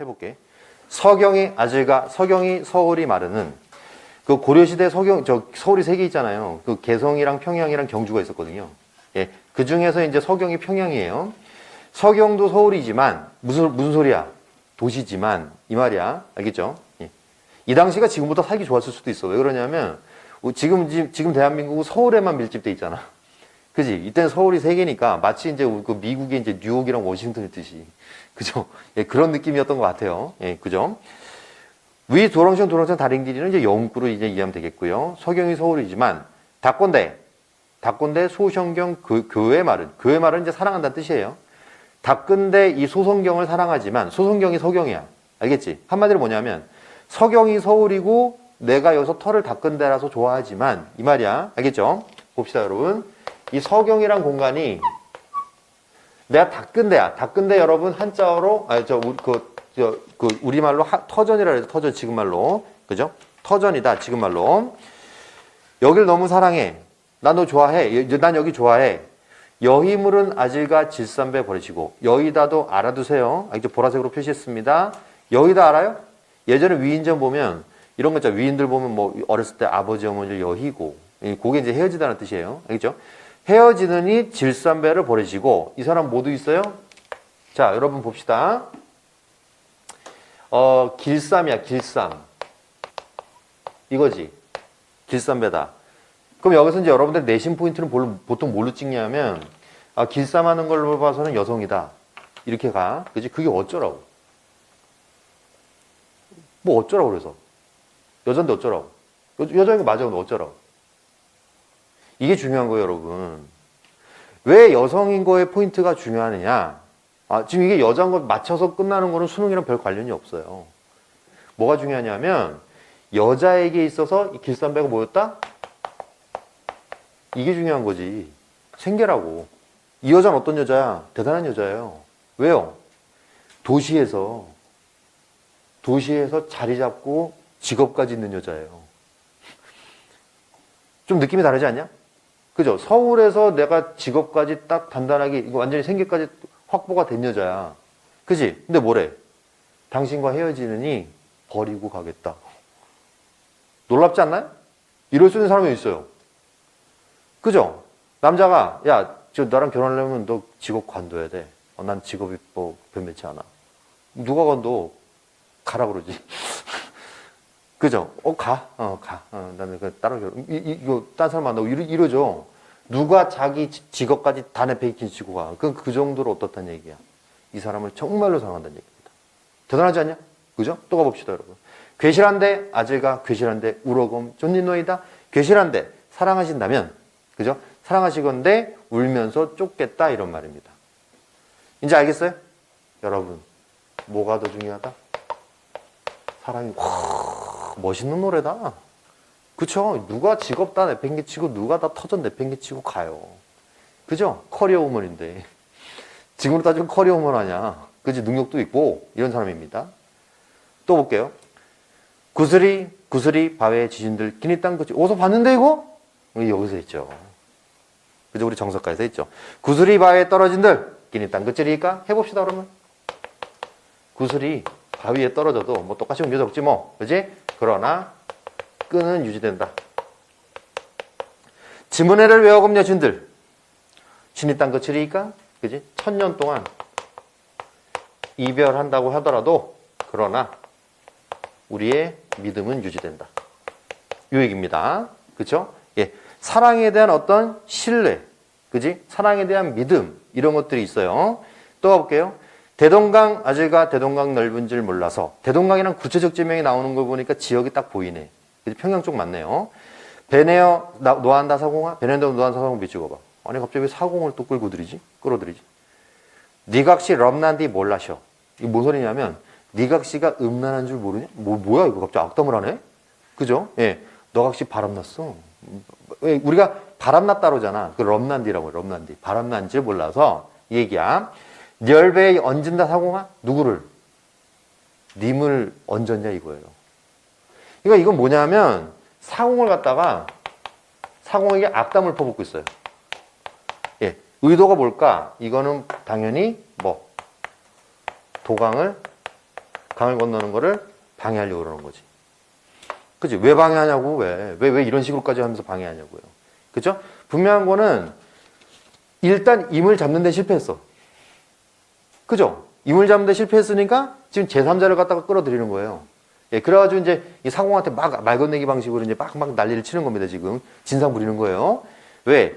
해볼게. 서경이 아질과 서경이 서울이 마르는 그 고려시대 서경 저 서울이 세 개 있잖아요. 그 개성이랑 평양이랑 경주가 있었거든요. 예, 그 중에서 이제 서경이 평양이에요. 서경도 서울이지만 무슨 무슨 소리야? 도시지만 이 말이야. 알겠죠? 예. 이 당시가 지금보다 살기 좋았을 수도 있어. 왜 그러냐면 지금 지- 지금 대한민국은 서울에만 밀집돼 있잖아. 그지? 이때는 서울이 세 개니까 마치 이제 그 미국의 이제 뉴욕이랑 워싱턴 듯이 그죠? 예, 그런 느낌이었던 것 같아요. 예, 그죠? 위 도랑천 도랑천 다른 길이는 이제 영구로 이제 이해하면 되겠고요. 서경이 서울이지만 닭건대 닭건대 소성경 그, 교회 말은 교회 말은 이제 사랑한다는 뜻이에요. 닭건대 이 소성경을 사랑하지만 소성경이 서경이야. 알겠지? 한마디로 뭐냐면 서경이 서울이고 내가 여기서 털을 닭건대라서 좋아하지만 이 말이야. 알겠죠? 봅시다, 여러분. 이 서경이란 공간이 내가 닭근대야. 닭근대 여러분 한자어로 아니 저 그, 저, 그 우리말로 하- 터전이라 해서 터전 지금 말로 그죠? 터전이다 지금 말로 여길 너무 사랑해. 나너 좋아해. 여- 난 여기 좋아해. 여희물은 아질과 질산배 버리시고 여의다도 알아두세요. 알죠? 보라색으로 표시했습니다. 여의다 알아요? 예전에 위인전 보면 이런 거 있잖아. 위인들 보면 뭐 어렸을 때 아버지 어머니를 여희고 이- 그게 이제 헤어지다는 뜻이에요. 알겠죠? 헤어지느니 질산배를 버리시고 이 사람 모두 있어요? 자, 여러분 봅시다. 어, 길쌈이야, 길쌈. 이거지. 길쌈배다. 그럼 여기서 이제 여러분들 내신 포인트는 뭘- 보통 뭘로 찍냐면, 아, 길쌈하는 걸로 봐서는 여성이다. 이렇게 가. 그지? 그게 어쩌라고. 뭐 어쩌라고 그래서. 여잔데 어쩌라고. 여, 여자인 거 맞아, 근데 어쩌라고. 이게 중요한 거예요, 여러분. 왜 여성인 거에 포인트가 중요하느냐? 아, 지금 이게 여자인 거 맞춰서 끝나는 거는 수능이랑 별 관련이 없어요. 뭐가 중요하냐면, 여자에게 있어서 이 길쌈배가 뭐였다? 이게 중요한 거지. 생계라고. 이 여자는 어떤 여자야? 대단한 여자예요. 왜요? 도시에서, 도시에서 자리 잡고 직업까지 있는 여자예요. 좀 느낌이 다르지 않냐? 그죠? 서울에서 내가 직업까지 딱 단단하게, 이거 완전히 생계까지 확보가 된 여자야. 그지? 근데 뭐래? 당신과 헤어지느니 버리고 가겠다. 놀랍지 않나요? 이럴 수 있는 사람이 있어요. 그죠? 남자가, 야, 저 나랑 결혼하려면 너 직업 관둬야 돼. 어, 난 직업이 뭐 변변치 않아. 누가 관둬? 가라 그러지. 그죠? 어, 가. 어, 가. 어, 나는 그 따로 결혼. 이, 이, 이거 딴 사람 만나고 이러, 이러죠. 누가 자기 지- 직업까지 다 내팽개치고 가. 그건 그 정도로 어떻다는 얘기야. 이 사람을 정말로 사랑한다는 얘기입니다. 대단하지 않냐? 그죠? 또 가봅시다, 여러분. 괴실한데 아재가 괴실한데 우러금 쫀니노이다. 괴실한데 사랑하신다면, 그죠? 사랑하시건데 울면서 쫓겠다 이런 말입니다. 이제 알겠어요? 여러분, 뭐가 더 중요하다? 사랑이 와, 멋있는 노래다. 그쵸? 누가 직업 다 내팽개치고 누가 다 터전 내팽개치고 가요. 그죠? 커리어 우먼인데. 지금으로 따지면 커리어 우먼 아니야. 그지? 능력도 있고 이런 사람입니다. 또 볼게요. 구슬이 구슬이 바위의 지진들 기니 땅 그치? 어디서 봤는데 이거? 우리 여기서 했죠. 그죠? 우리 정석가에서 했죠. 구슬이 바위에 떨어진들 기니 땅 그치리까? 해봅시다 그러면. 구슬이 바위에 떨어져도 뭐 똑같이 옮겨졌지 뭐. 그지? 그러나 끈은 유지된다. 지문회를 외워금 여신들 신이 땅 그치리까? 그지? 천년 동안 이별한다고 하더라도 그러나 우리의 믿음은 유지된다. 요 얘기입니다. 그쵸? 예. 사랑에 대한 어떤 신뢰, 그지? 사랑에 대한 믿음, 이런 것들이 있어요. 또 가볼게요. 대동강 아질과 대동강 넓은 줄 몰라서 대동강이랑 구체적 지명이 나오는 걸 보니까 지역이 딱 보이네. 평양 쪽 맞네요. 베네어 나- 노안다 사공아? 베네어 노안다 사공 비추고 봐. 아니 갑자기 왜 사공을 또 끌고 들이지? 끌어들이지? 니각시 럼난디 몰라셔. 이게 뭔 소리냐면 니각시가 음란한 줄 모르냐? 뭐 뭐야 이거 갑자기 악담을 하네? 그죠? 예. 너각시 바람났어. 왜 우리가 바람났다로잖아. 그 럼난디라고 해, 럼난디. 바람난 줄 몰라서 이 얘기야. 열배에 얹은다 사공아? 누구를? 님을 얹었냐 이거예요. 그러니까 이건 뭐냐면 사공을 갖다가 사공에게 악담을 퍼붓고 있어요. 예. 의도가 뭘까? 이거는 당연히 뭐 도강을 강을 건너는 거를 방해하려고 그러는 거지. 그지? 왜 방해하냐고, 왜. 왜, 왜 이런 식으로까지 하면서 방해하냐고요. 그죠? 분명한 거는 일단 임을 잡는 데 실패했어. 그죠? 임을 잡는 데 실패했으니까 지금 제3자를 갖다가 끌어들이는 거예요. 예, 그래가지고 이제 이 상공한테 막 말 건네기 방식으로 이제 막, 막 난리를 치는 겁니다, 지금. 진상 부리는 거예요. 왜?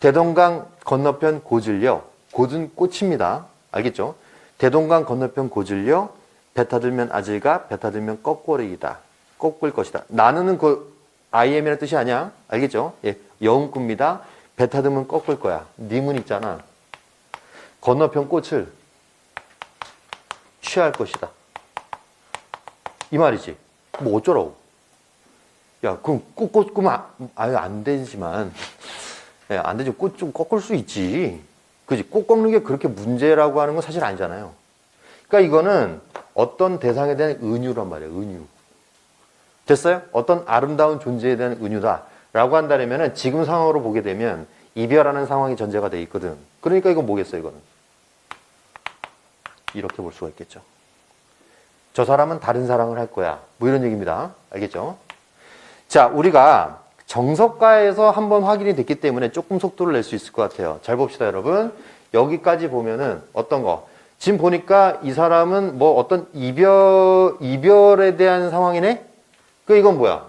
대동강 건너편 고질려. 곧은 꽃입니다. 알겠죠? 대동강 건너편 고질려. 배 타들면 아질가, 배 타들면 꺾고리이다. 꺾을 것이다. 나는 그 IM이라는 뜻이 아니야. 알겠죠? 예, 영구입니다. 배 타들면 꺾을 거야. 님은 있잖아. 건너편 꽃을 취할 것이다. 이 말이지. 뭐 어쩌라고. 야, 그럼 꽃, 꽃, 끄면 아, 아유, 안 되지만. 예, 안 되지. 꽃좀 꺾을 수 있지. 그지? 꽃 꺾는 게 그렇게 문제라고 하는 건 사실 아니잖아요. 그러니까 이거는 어떤 대상에 대한 은유란 말이에요. 은유. 됐어요? 어떤 아름다운 존재에 대한 은유다 라고 한다면은 지금 상황으로 보게 되면 이별하는 상황이 전제가 돼 있거든. 그러니까 이건 뭐겠어요, 이거는? 이렇게 볼 수가 있겠죠. 저 사람은 다른 사랑을 할 거야. 뭐 이런 얘기입니다. 알겠죠? 자, 우리가 정석가에서 한번 확인이 됐기 때문에 조금 속도를 낼 수 있을 것 같아요. 잘 봅시다, 여러분. 여기까지 보면은 어떤 거? 지금 보니까 이 사람은 뭐 어떤 이별, 이별에 대한 상황이네? 그 이건 뭐야?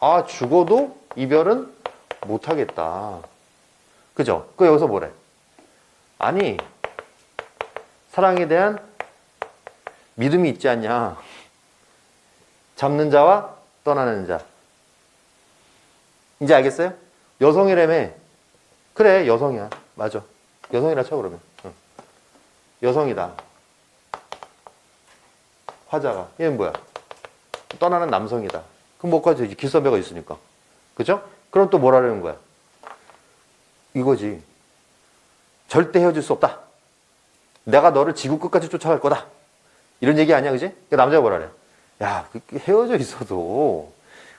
아, 죽어도 이별은 못하겠다. 그죠? 그 여기서 뭐래? 아니, 사랑에 대한 믿음이 있지 않냐? 잡는 자와 떠나는 자. 이제 알겠어요? 여성이라며. 그래, 여성이야. 맞아. 여성이라 쳐, 그러면. 응. 여성이다. 화자가. 얘는 뭐야? 떠나는 남성이다. 그럼 뭐까지 이제 길선배가 있으니까. 그죠? 그럼 또 뭐라는 거야? 이거지. 절대 헤어질 수 없다. 내가 너를 지구 끝까지 쫓아갈 거다. 이런 얘기 아니야, 그지? 그 남자가 뭐라 그래? 야, 그 헤어져 있어도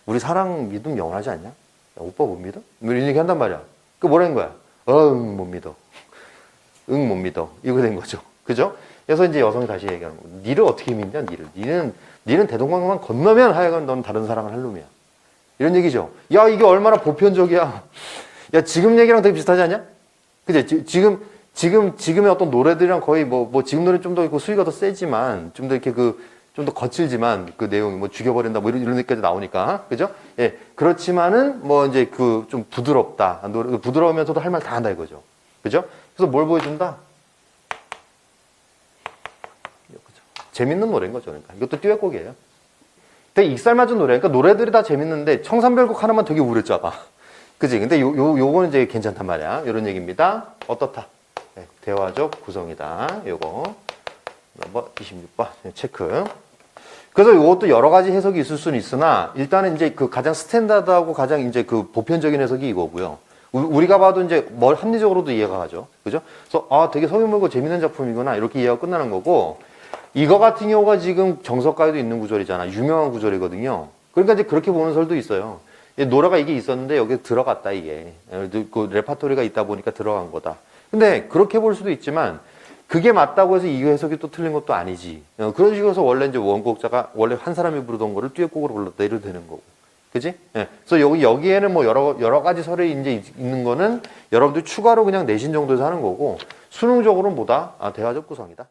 우리 사랑 믿음 영원하지 않냐? 야, 오빠 못 믿어? 뭐 이런 얘기 한단 말이야. 그 뭐라는 거야? 응, 못 믿어. 응, 못 믿어. 이거 된 거죠. 그죠? 그래서 이제 여성이 다시 얘기하는 거. 니를 어떻게 믿냐, 니를. 니는, 니는 대동강만 건너면 하여간 넌 다른 사랑을 할 놈이야. 이런 얘기죠. 야, 이게 얼마나 보편적이야. 야, 지금 얘기랑 되게 비슷하지 않냐? 그지? 지- 지금, 지금, 지금의 어떤 노래들이랑 거의 뭐, 뭐, 지금 노래 좀더그 수위가 더 세지만, 좀 더 이렇게 그, 좀 더 거칠지만, 그 내용이 뭐 죽여버린다, 뭐 이런, 이런 얘기까지 나오니까. 그죠? 예. 그렇지만은, 뭐 이제 그 좀 부드럽다. 노래, 부드러우면서도 할 말 다 한다 이거죠. 그죠? 그래서 뭘 보여준다? 재밌는 노래인 거죠. 그러니까. 이것도 듀엣곡이에요. 되게 익살맞은 노래. 그러니까 노래들이 다 재밌는데, 청산별곡 하나만 되게 우울했잖아. 그지? 근데 요, 요, 요거는 이제 괜찮단 말이야. 이런 얘기입니다. 어떻다? 네, 대화적 구성이다. 요거. 넘버 26번 체크. 그래서 이것도 여러 가지 해석이 있을 수는 있으나 일단은 이제 그 가장 스탠다드하고 가장 이제 그 보편적인 해석이 이거고요. 우- 우리가 봐도 이제 뭘 합리적으로도 이해가 가죠. 그죠? 그래서 아, 되게 성의물고 재밌는 작품이구나. 이렇게 이해가 끝나는 거고 이거 같은 경우가 지금 정석가에도 있는 구절이잖아. 유명한 구절이거든요. 그러니까 이제 그렇게 보는 설도 있어요. 이 노래가 이게 있었는데 여기 들어갔다 이게. 그 레파토리가 있다 보니까 들어간 거다. 근데 그렇게 볼 수도 있지만 그게 맞다고 해서 이 해석이 또 틀린 것도 아니지. 어, 그런 식으로 해서 원래 이제 원곡자가 원래 한 사람이 부르던 거를 듀엣곡으로 불렀다 이래도 되는 거고. 그지? 예. 그래서 여기, 여기에는 뭐 여러, 여러 가지 설이 이제 있- 있는 거는 여러분들 추가로 그냥 내신 정도에서 하는 거고, 수능적으로는 뭐다? 아, 대화적 구성이다.